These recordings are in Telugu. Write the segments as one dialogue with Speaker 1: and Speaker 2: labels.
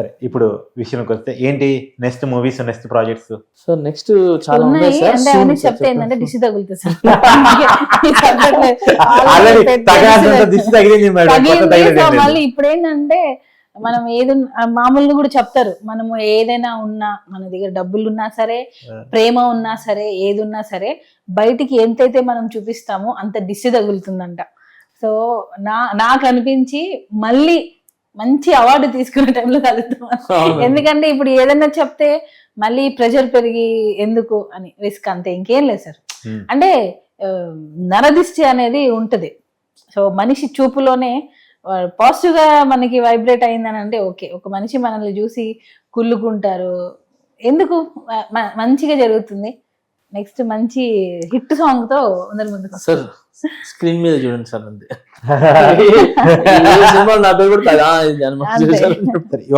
Speaker 1: సరే ఇప్పుడు విషయంకి వస్తే ఏంటి next movies next projects
Speaker 2: so next చాలా ఉన్నాయి.
Speaker 3: అంటే అవన్నీ చెప్తే. ఏంటంటే దిశ తగులుతుంది సార్
Speaker 1: ఆల్రెడీ తగాదంత దిష్టి తగిలింది మేడం.
Speaker 3: మళ్ళీ ఇప్పుడు ఏంటంటే మనం ఏది మామూలుగా కూడా చెప్తారు మనము ఏదైనా ఉన్నా మన దగ్గర డబ్బులు ఉన్నా సరే. ప్రేమ ఉన్నా సరే ఏది ఉన్నా సరే బయటికి ఎంతైతే మనం చూపిస్తామో అంత దిష్టి తగులుతుందంట. సో నా నాకు అనిపించి మళ్ళీ మంచి అవార్డు తీసుకునే టైంలో కలుద్దాం
Speaker 2: అవును.
Speaker 3: ఎందుకంటే ఇప్పుడు ఏదైనా చెప్తే మళ్ళీ ప్రెషర్ పెరిగి ఎందుకు అని రిస్క్ అంతే. ఇంకేం లేదు సార్. అంటే నరదిష్టి అనేది ఉంటది. సో మనిషి చూపులోనే పాజిటివ్గా మనకి వైబ్రేట్ అయిందని అంటే ఓకే. ఒక మనిషి మనల్ని చూసి కుళ్ళుకుంటారు. ఎందుకు? మంచిగా జరుగుతుంది. నెక్స్ట్ మంచి హిట్ సాంగ్తో అందరి ముందుకు.
Speaker 2: సార్ స్క్రీన్ మీద చూడండి సార్ అంతే. నా పేరు కూడా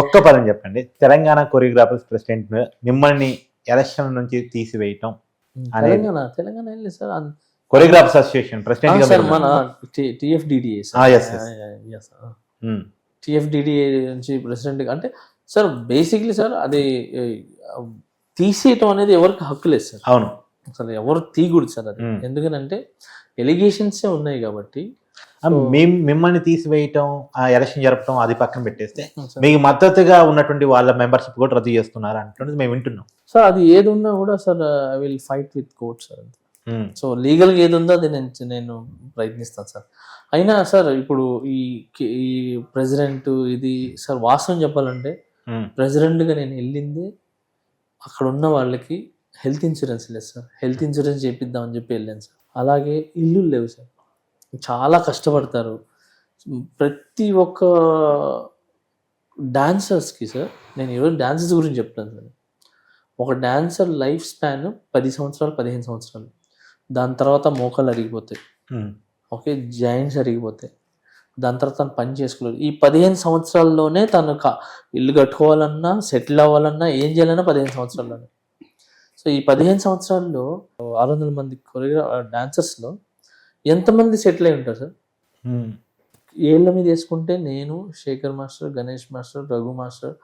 Speaker 1: ఒక్క పదం చెప్పండి. తెలంగాణ కొరియోగ్రాఫర్స్ ప్రెసిడెంట్ మిమ్మల్ని ఎలక్షన్ నుంచి తీసివేయటం
Speaker 2: తెలంగాణ తెలంగాణ ఏం లేదు sir
Speaker 1: choreographers association president
Speaker 2: sir మన టిఎఫ్డిడిఏ
Speaker 1: Ah, yes, yes.
Speaker 2: టిఎఫ్డిడిఏ నుంచి ప్రెసిడెంట్ అంటే సార్ బేసిక్లీ సార్ అది ఏ, తీసేయటం అనేది ఎవరికి హక్కు లేదు సార్
Speaker 1: అవును.
Speaker 2: అసలు ఎవరు తీయకూడదు సార్ అది. ఎందుకనంటే ఎలిగేషన్సే ఉన్నాయి కాబట్టి
Speaker 1: మిమ్మల్ని తీసివేయటం ఆ ఎలక్షన్ జరపడం అది పక్కన పెట్టేస్తే మీకు మద్దతుగా ఉన్నటువంటి వాళ్ళ మెంబర్షిప్ కూడా రద్దు చేస్తున్నారు అంటున్నది మేము వింటున్నాం.
Speaker 2: సార్ అది ఏది ఉన్నా కూడా sir I will fight with court sir so లీగల్గా ఏది ఉందో అది నేను నేను ప్రయత్నిస్తాను సార్. అయినా సార్ ఇప్పుడు ఈ ఈ ప్రెసిడెంట్ ఇది సార్ వాస్తవం చెప్పాలంటే ప్రెసిడెంట్గా నేను వెళ్ళింది అక్కడ ఉన్న వాళ్ళకి హెల్త్ ఇన్సూరెన్స్ లేదు సార్. హెల్త్ ఇన్సూరెన్స్ చేపిద్దామని చెప్పి వెళ్ళాను సార్. అలాగే ఇల్లు లేవు సార్. చాలా కష్టపడతారు. ప్రతి ఒక్క డాన్సర్స్కి సార్ నేను ఈరోజు డాన్సర్స్ గురించి చెప్తాను సార్. ఒక డాన్సర్ లైఫ్ స్పాన్ పది సంవత్సరాలు పదిహేను సంవత్సరాలు. దాని తర్వాత మోకాలు అరిగిపోతాయి. Okay joints అరిగిపోతాయి. దాని తర్వాత తను పని చేసుకోలేదు ఈ పదిహేను సంవత్సరాల్లోనే తను కా- ఇల్లు కట్టుకోవాలన్నా సెటిల్ అవ్వాలన్నా ఏం చేయాలన్నా పదిహేను సంవత్సరాల్లోనే. సో ఈ పదిహేను సంవత్సరాల్లో ఆరు వందల మంది కొరియోగ్రా డాన్సర్స్లో ఎంతమంది సెటిల్ అయి ఉంటారు సార్? ఏళ్ళ మీద వేసుకుంటే నేను Shekhar master Ganesh master Raghu master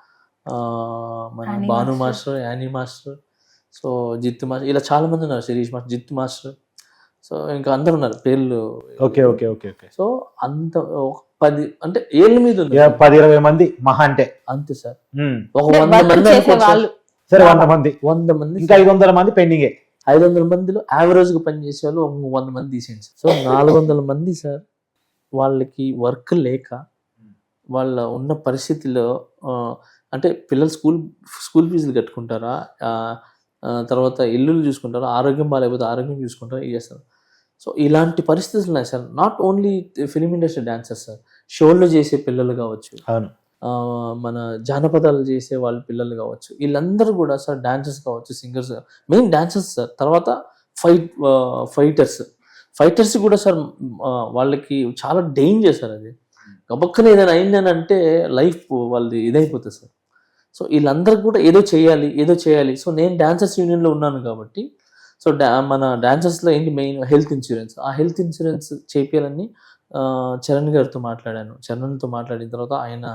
Speaker 2: మన Bhanu
Speaker 3: master.
Speaker 2: Annie master so Jittu master ఇలా చాలా మంది ఉన్నారు Sirish master Jittu master. So ఇంకా అందరు ఉన్నారు పేర్లు.
Speaker 1: Okay okay okay okay.
Speaker 2: So అంత ఒక పది అంటే ఏళ్ళ మీద ఉంది
Speaker 1: పది ఇరవై మంది మహా అంటే.
Speaker 2: అంతే సార్. ఒక వంద మంది అనుకోండి సార్.
Speaker 1: వంద మంది.
Speaker 2: వంద మంది
Speaker 1: ఇంకా ఐదు వందల మంది పెండింగే.
Speaker 2: ఐదు వందల మందిలో యావరేజ్గా పనిచేసే వాళ్ళు వంద మంది తీసేయండి సార్. సో నాలుగు వందల మంది సార్ వాళ్ళకి వర్క్ లేక వాళ్ళ ఉన్న పరిస్థితిలో అంటే పిల్లలు స్కూల్ స్కూల్ ఫీజులు కట్టుకుంటారా? తర్వాత ఇల్లులు చూసుకుంటారా? ఆరోగ్యం బాగాలేకపోతే ఆరోగ్యం చూసుకుంటారా? ఇది చేస్తారు సో ఇలాంటి పరిస్థితులు ఉన్నాయి sir. Not only film industry dancers sir షోల్లో చేసే పిల్లలు కావచ్చు.
Speaker 1: అవును.
Speaker 2: మన జానపదాలు చేసే వాళ్ళ పిల్లలు కావచ్చు వీళ్ళందరూ కూడా సార్ డాన్సర్స్ కావచ్చు సింగర్స్ మెయిన్ డాన్సర్స్ సార్. తర్వాత ఫైట్ ఫైటర్స్ ఫైటర్స్ కూడా సార్ వాళ్ళకి చాలా డేంజర్ సార్ అది. గబక్కన ఏదైనా అయిందని అంటే లైఫ్ వాళ్ళది ఇదైపోతుంది సార్. సో వీళ్ళందరూ కూడా ఏదో చేయాలి ఏదో చేయాలి. సో నేను డాన్సర్స్ యూనియన్లో ఉన్నాను కాబట్టి సో డా మన డాన్సర్స్లో ఏంటి మెయిన్ హెల్త్ ఇన్సూరెన్స్ ఆ హెల్త్ ఇన్సూరెన్స్ చేపించాలని చరణ్ గారితో మాట్లాడాను. చరణ్తో మాట్లాడిన తర్వాత ఆయన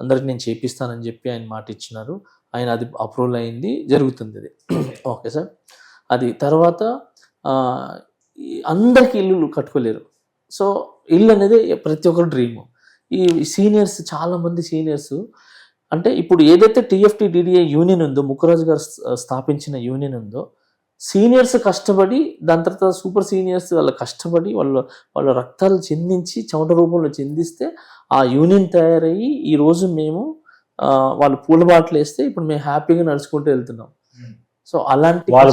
Speaker 2: అందరికి నేను చేపిస్తానని చెప్పి ఆయన మాట ఇచ్చినారు. ఆయన అది అప్రూవల్ అయింది జరుగుతుంది అది. Okay sir. అది తర్వాత అందరికి ఇల్లు కట్టుకోలేరు. సో ఇల్లు అనేది ప్రతి ఒక్కరు డ్రీమ్. ఈ సీనియర్స్ చాలా మంది సీనియర్స్ అంటే ఇప్పుడు ఏదైతే టీఎఫ్టీ డిడిఏ యూనియన్ ఉందో ముక్కరాజు గారు స్థ- స్థాపించిన యూనియన్ ఉందో సీనియర్స్ కష్టపడి దాని తర్వాత సూపర్ సీనియర్స్ వాళ్ళ కష్టపడి వాళ్ళ వాళ్ళ రక్తాలు చెందించి చెమట రూపంలో చెందిస్తే ఆ యూనియన్ తయారయ్యి ఈ రోజు మేము వాళ్ళు పూల బాటలు వేస్తే ఇప్పుడు మేము హ్యాపీగా నడుచుకుంటూ వెళ్తున్నాం. సో అలాంటి
Speaker 1: వాళ్ళు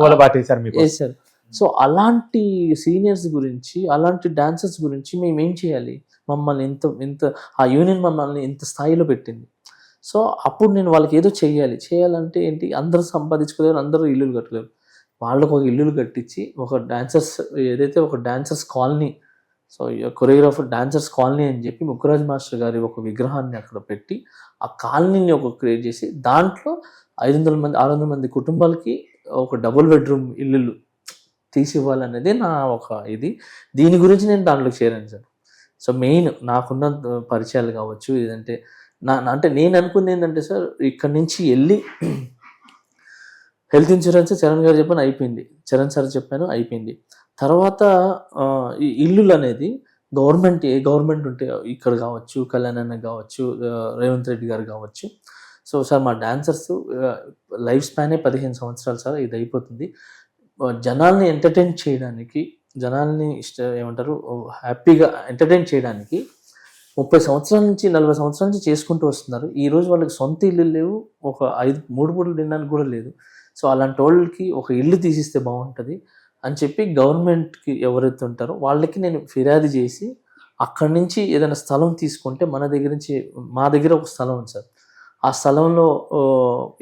Speaker 1: ముళ్ళబాట్లు వేశారు
Speaker 2: సో అలాంటి సీనియర్స్ గురించి అలాంటి డాన్సర్స్ గురించి మేము ఏం చేయాలి? మమ్మల్ని ఎంత ఎంత ఆ యూనియన్ మమ్మల్ని ఎంత స్థాయిలో పెట్టింది? సో అప్పుడు నేను వాళ్ళకి ఏదో చేయాలి. చేయాలంటే ఏంటి? అందరూ సంపాదించుకోలేరు అందరూ ఇల్లులు కట్టలేరు. వాళ్ళకు ఒక ఇల్లులు కట్టించి ఒక డాన్సర్స్ ఏదైతే ఒక dancers colony so choreographer dancers colony అని చెప్పి ముఖరాజ్ మాస్టర్ గారి ఒక విగ్రహాన్ని అక్కడ పెట్టి ఆ కాలనీని ఒక క్రియేట్ చేసి దాంట్లో ఐదు వందల మంది ఆరు వందల మంది కుటుంబాలకి ఒక డబుల్ బెడ్రూమ్ ఇల్లులు తీసి ఇవ్వాలనేది నా ఒక ఇది. దీని గురించి నేను దాంట్లో చేరాను సార్. సో మెయిన్ నాకున్న పరిచయాలు కావచ్చు ఏదంటే నా అంటే నేను అనుకుంది ఏంటంటే సార్ ఇక్కడ నుంచి వెళ్ళి హెల్త్ ఇన్సూరెన్స్ చరణ్ గారు చెప్పాను అయిపోయింది. చరణ్ సార్ చెప్పాను అయిపోయింది. తర్వాత ఇల్లులు అనేది గవర్నమెంట్ ఏ గవర్నమెంట్ ఉంటే ఇక్కడ కావచ్చు కళ్యాణ్ అన్న కావచ్చు రేవంత్ రెడ్డి గారు కావచ్చు. సో సార్ మా డాన్సర్స్ లైఫ్ స్పానే పదిహేను సంవత్సరాలు సార్ ఇది అయిపోతుంది. జనాల్ని ఎంటర్టైన్ చేయడానికి జనాల్ని ఇష్ట ఏమంటారు హ్యాపీగా ఎంటర్టైన్ చేయడానికి ముప్పై సంవత్సరాల నుంచి నలభై సంవత్సరాల నుంచి చేసుకుంటూ వస్తున్నారు. ఈ రోజు వాళ్ళకి సొంత ఇల్లు లేవు. ఒక ఐదు మూడు పూటలు తినడానికి కూడా లేదు. సో అలాంటి వాళ్ళకి ఒక ఇల్లు తీసిస్తే బాగుంటుంది అని చెప్పి గవర్నమెంట్కి ఎవరైతే ఉంటారో వాళ్ళకి నేను ఫిర్యాదు చేసి అక్కడి నుంచి ఏదైనా స్థలం తీసుకుంటే మన దగ్గర నుంచి మా దగ్గర ఒక స్థలం ఉంది సార్. ఆ స్థలంలో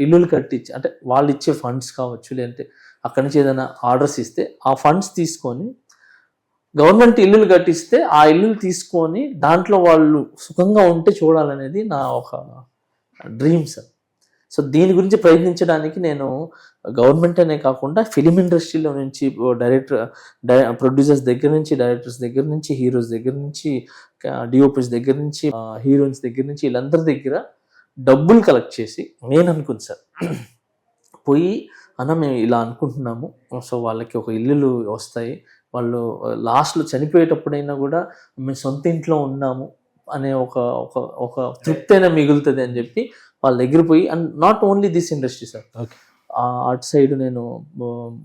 Speaker 2: ఇల్లులు కట్టించి అంటే వాళ్ళు ఇచ్చే ఫండ్స్ కావచ్చు లేదంటే అక్కడి నుంచి ఏదైనా ఆర్డర్స్ ఇస్తే ఆ ఫండ్స్ తీసుకొని గవర్నమెంట్ ఇల్లులు కట్టిస్తే ఆ ఇల్లులు తీసుకొని దాంట్లో వాళ్ళు సుఖంగా ఉంటే చూడాలనేది నా ఒక డ్రీమ్ సార్ సో దీని గురించి ప్రయత్నించడానికి నేను గవర్నమెంట్ అనే కాకుండా ఫిలిం ఇండస్ట్రీలో నుంచి డైరెక్టర్ ప్రొడ్యూసర్స్ దగ్గర నుంచి డైరెక్టర్స్ దగ్గర నుంచి హీరోస్ దగ్గర నుంచి డిఓపీస్ దగ్గర నుంచి హీరోయిన్స్ దగ్గర నుంచి వీళ్ళందరి దగ్గర డబ్బులు కలెక్ట్ చేసి నేను అనుకుంది సార్ పోయి అన్న మేము ఇలా అనుకుంటున్నాము. సో వాళ్ళకి ఒక ఇల్లులు వస్తాయి. వాళ్ళు లాస్ట్లో చనిపోయేటప్పుడైనా కూడా మేము సొంత ఇంట్లో ఉన్నాము అనే ఒక ఒక ఒక తృప్తి అయినా మిగులుతుంది అని చెప్పి వాళ్ళ దగ్గర పోయి and not only this industry sir. అటు సైడ్ నేను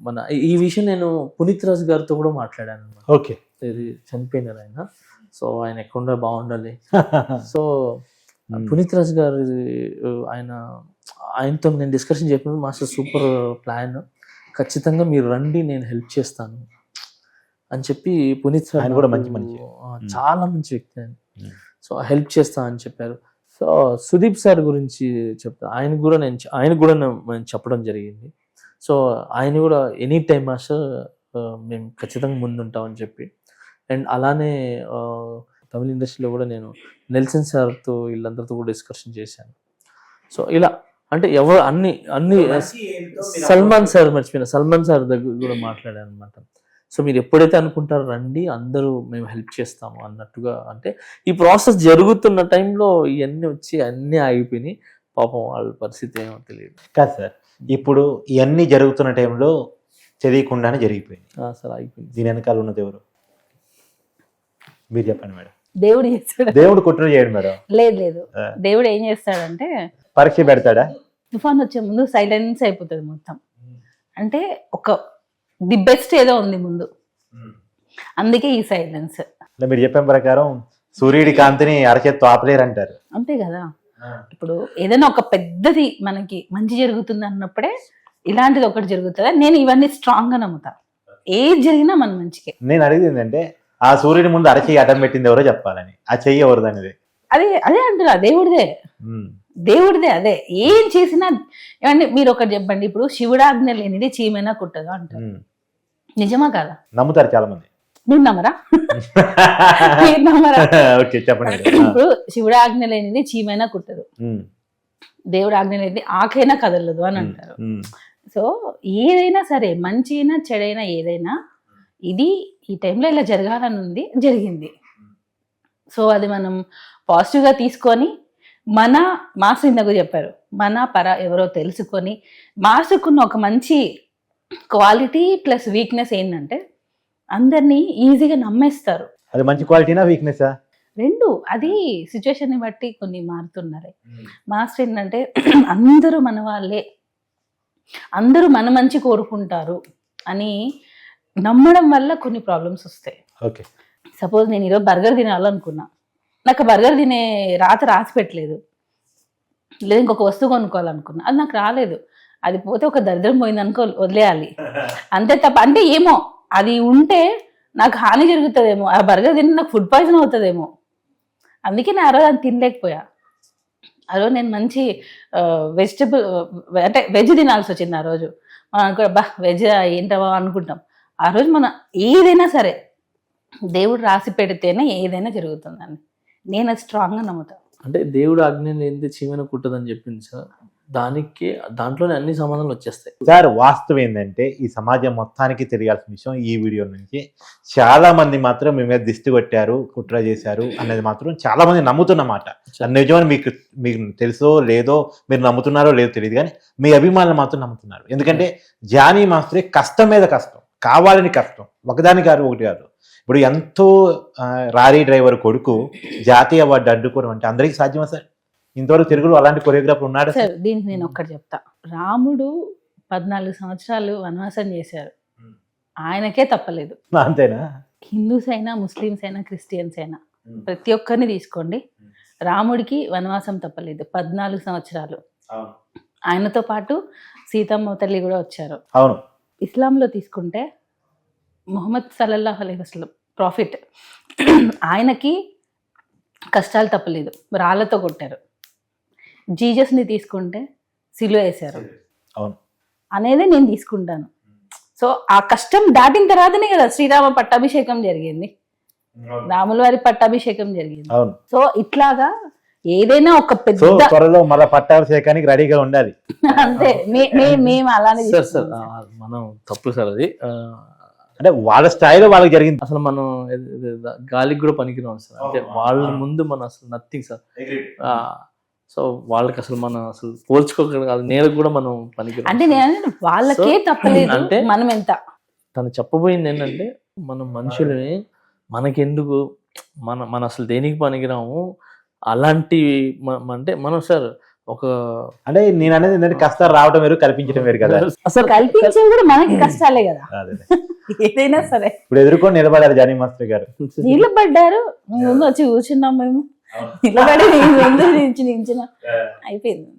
Speaker 2: మన ఈ విషయం నేను పునీత్ రాజ్ గారితో కూడా మాట్లాడాను అనమాట
Speaker 1: ఓకే
Speaker 2: ఇది చనిపోయినారు ఆయన. సో ఆయన ఎక్కడ బాగుండాలి. సో పునీత్ రాజ్ గారి ఆయన ఆయనతో నేను డిస్కషన్ చెప్పినప్పుడు మాస్టర్ సూపర్ ప్లాన్. ఖచ్చితంగా మీరు రండి నేను హెల్ప్ చేస్తాను. అని చెప్పి పునీత్ సార్
Speaker 1: కూడా మంచి మనిషి.
Speaker 2: ఆ, చాలా మంచి వ్యక్తి ఆయన. సో హెల్ప్ చేస్తా అని చెప్పారు. సో సుదీప్ సార్ గురించి చెప్తా. ఆయన కూడా నేను ఆయన కూడా నేను చెప్పడం జరిగింది. సో ఆయన కూడా ఎనీ టైం మాస్టర్ మేము ఖచ్చితంగా ముందుంటామని చెప్పి. అండ్ అలానే తమిళ ఇండస్ట్రీలో కూడా నేను నెల్సన్ సార్తో వీళ్ళందరితో కూడా డిస్కషన్ చేశాను. సో ఇలా అంటే ఎవరు అన్ని అన్ని సల్మాన్ సార్ మర్చిపోయిన సల్మాన్ సార్ దగ్గర కూడా మాట్లాడాను అనమాట సో మీరు ఎప్పుడైతే అనుకుంటారో రండి అందరూ మేము హెల్ప్ చేస్తాము అన్నట్టుగా. అంటే ఈ ప్రాసెస్ జరుగుతున్న టైంలో ఇవన్నీ వచ్చి అన్నీ ఆగిపోయినాయి. పాపం వాళ్ళ పరిస్థితి ఏమో తెలియదు.
Speaker 1: కాదు సార్ ఇప్పుడు ఇవన్నీ జరుగుతున్న టైంలో తెలియకుండానే జరిగిపోయింది.
Speaker 2: ఆ, సార్ ఆగిపోయింది.
Speaker 1: దీని వెనకాల ఉన్నది ఎవరు? మీరు చెప్పండి మేడం.
Speaker 3: దేవుడు చేస్తాడు?
Speaker 1: దేవుడు కుట్ర చేయడు మేడం.
Speaker 3: లేదు లేదు. దేవుడు ఏం చేస్తాడంటే
Speaker 1: పరీక్ష పెడతాడా?
Speaker 3: తుఫాన్ వచ్చే ముందు సైలెన్స్ అయిపోతుంది మొత్తం. అంటే ఒక ది బెస్ట్ ఏదో ఉంది ముందు. అందుకే ఈ సైలెన్స్.
Speaker 1: అంటే మీరు చెప్పిన ప్రకారం సూర్యుడి కాంతిని అరచేత్తో ఆపలేరు అంటారు
Speaker 3: అంతే కదా. ఇప్పుడు ఏదైనా ఒక పెద్దది మనకి మంచి జరుగుతుంది అన్నప్పుడే ఇలాంటిది ఒకటి జరుగుతుందా? నేను ఇవన్నీ స్ట్రాంగ్గా నమ్ముతా. ఏది జరిగినా మన మంచికే.
Speaker 1: నేను అడిగింది ఏంటంటే ఆ సూర్యుడి ముందు అరచేయి అడ్డం పెట్టింది ఎవరో చెప్పాలని. ఆ చెయ్యి అనేది
Speaker 3: అదే అదే అంటున్నా దేవుడిదే. దేవుడిదే అదే. ఏం చేసినా ఏమండి మీరు ఒకటి చెప్పండి. ఇప్పుడు శివుడాజ్ఞ లేనిది చీమైనా కుట్టదు అంటారు. నిజమా కాదా?
Speaker 1: నమ్ముతారు చాలా మంది
Speaker 3: మీరు నమ్మరా? మీరు నమ్మరా?
Speaker 1: చెప్పండి.
Speaker 3: ఇప్పుడు శివుడు ఆజ్ఞ లేనిది చీమైనా కుట్టదు. దేవుడు ఆజ్ఞ లేనిది ఆకైనా కదలదు అని అంటారు. సో ఏదైనా సరే మంచి అయినా చెడైనా ఏదైనా ఇది ఈ టైంలో ఇలా జరగాలని ఉంది జరిగింది. సో అది మనం పాజిటివ్గా తీసుకొని మన మాస్ ఇందాక చెప్పారు మన పర ఎవరో తెలుసుకొని మాసుకున్న ఒక మంచి క్వాలిటీ ప్లస్ వీక్నెస్ ఏంటంటే అందరినీ ఈజీగా నమ్మేస్తారు.
Speaker 1: అది మంచి క్వాలిటీనా వీక్నెసా?
Speaker 3: రెండు అది సిచ్యువేషన్ బట్టి కొన్ని మారుతున్నారు. మాస్టర్ ఏంటంటే అందరూ మన వాళ్ళే అందరూ మన మంచి కోరుకుంటారు అని నమ్మడం వల్ల కొన్ని ప్రాబ్లమ్స్ వస్తాయి.
Speaker 1: ఓకే.
Speaker 3: సపోజ్ నేను ఈరోజు బర్గర్ తినాలనుకున్నా. నాకు బర్గర్ తినే రాత రాసి పెట్టలేదు. లేదా ఇంకొక వస్తువు కొనుక్కోవాలనుకున్నా. అది నాకు రాలేదు. అది పోతే ఒక దరిద్రం పోయింది అనుకో వదిలేయాలి. అంతే తప్ప అంటే ఏమో అది ఉంటే నాకు హాని జరుగుతుందేమో. ఆ బర్గర్ తిని నాకు ఫుడ్ పాయిజన్ అవుతుందేమో. అందుకే నేను ఆ రోజు అది తినలేకపోయా. ఆ రోజు నేను మంచి వెజిటబుల్ అంటే వెజ్ తినాల్సి వచ్చింది ఆ రోజు. మనం అనుకో బా వెజ్ ఏంటవా అనుకుంటాం. ఆ రోజు మన ఏదైనా సరే దేవుడు రాసి పెడితేనే ఏదైనా జరుగుతుందని నేను అది స్ట్రాంగ్గా నమ్ముతాను
Speaker 2: అంటే దేవుడు ఆజ్ఞ లేనిది చీమన కుట్టదని చెప్పింది సార్. దానికి దాంట్లోనే అన్ని సమాధానాలు వచ్చేస్తాయి.
Speaker 1: సార్ వాస్తవం ఏంటంటే ఈ సమాజం మొత్తానికి తెలియాల్సిన విషయం ఈ వీడియో నుంచి. చాలా మంది మాత్రం మీ మీద దిష్టి కొట్టారు కుట్ర చేశారు అనేది మాత్రం చాలా మంది నమ్ముతున్నమాట అది నిజమని మీకు మీకు తెలుసో లేదో మీరు నమ్ముతున్నారో లేదో తెలియదు కానీ మీ అభిమానులు మాత్రం నమ్ముతున్నారు. ఎందుకంటే జానీ మాస్టరే కష్టం మీద కష్టం. కావాలని కష్టం. ఒకదాని కాదు ఒకటి కాదు. ఇప్పుడు ఎంతో రారీ డ్రైవర్ కొడుకు జాతీయ అవార్డు అడ్డుకోవడం అంటే అందరికీ సాధ్యమా సార్? ఇంతవరకు తెలుగులో అలాంటి కొరియోగ్రాఫర్ ఉన్నాడు
Speaker 3: సార్ దీనికి నేను ఒక్కటి చెప్తా. రాముడు పద్నాలుగు సంవత్సరాలు వనవాసం చేశారు. ఆయనకే తప్పలేదు.
Speaker 1: అంతేనా?
Speaker 3: హిందూస్ అయినా ముస్లిమ్స్ అయినా క్రిస్టియన్స్ అయినా ప్రతి ఒక్కరిని తీసుకోండి. రాముడికి వనవాసం తప్పలేదు. పద్నాలుగు సంవత్సరాలు. ఆయనతో పాటు సీతమ్మ తల్లి కూడా వచ్చారు.
Speaker 1: అవును.
Speaker 3: ఇస్లాంలో తీసుకుంటే ముహమ్మద్ సల్లల్లాహు అలైహి వసల్లం ప్రాఫిట్. ఆయనకి కష్టాలు తప్పలేదు. రాళ్ళతో కొట్టారు. జీజస్ని తీసుకుంటే సిలువ వేశారు.
Speaker 1: అవును.
Speaker 3: అనేది నేను తీసుకుంటాను. సో ఆ కష్టం దాటిన తర్వాతనే కదా శ్రీరామ పట్టాభిషేకం జరిగింది. రాముల వారి పట్టాభిషేకం జరిగింది. సో ఇట్లాగా ఏదైనా ఒక పెద్ద
Speaker 1: త్వరలో మళ్ళీ పట్టాభిషేకానికి రెడీగా ఉండాలి.
Speaker 3: అంతే. మేము అలానే
Speaker 2: సార్ సార్ మనం తప్పు సార్ అది.
Speaker 1: అంటే వాళ్ళ స్థాయిలో వాళ్ళకి జరిగింది.
Speaker 2: అసలు మనం గాలికి కూడా పనికిరాం సార్. అంటే. వాళ్ళ ముందు మనం అసలు నథింగ్ సార్. సో వాళ్ళకి అసలు మనం అసలు పోల్చుకోగల నేలకు కూడా మనం పనికిరాం
Speaker 3: అంటే నేను వాళ్ళకే తప్పలేదు.
Speaker 2: అంటే-
Speaker 3: మనం ఎంత?
Speaker 2: తను చెప్పబోయింది ఏంటంటే మనం మనుషులని మనకెందుకు? మన మన అసలు దేనికి పనికిరాము అలాంటి మ- అంటే మనం సార్ ఒక
Speaker 1: అంటే నేను అనేది ఏంటంటే కష్టాలు రావడం వేరు కల్పించడం వేరు కదా.
Speaker 2: అసలు
Speaker 3: కల్పించేది కూడా మనకి కష్టాలే కదా.
Speaker 1: అదే.
Speaker 3: ఏదైనా సరే.
Speaker 1: ఇప్పుడు ఎదుర్కొని నిలబడారు జానీ మాస్టర్ గారు.
Speaker 3: నిలబడ్డారు. ముందు వచ్చి కూర్చున్నాం మేము. నిలబడి ముందు నించి నించిన అయిపోయింది.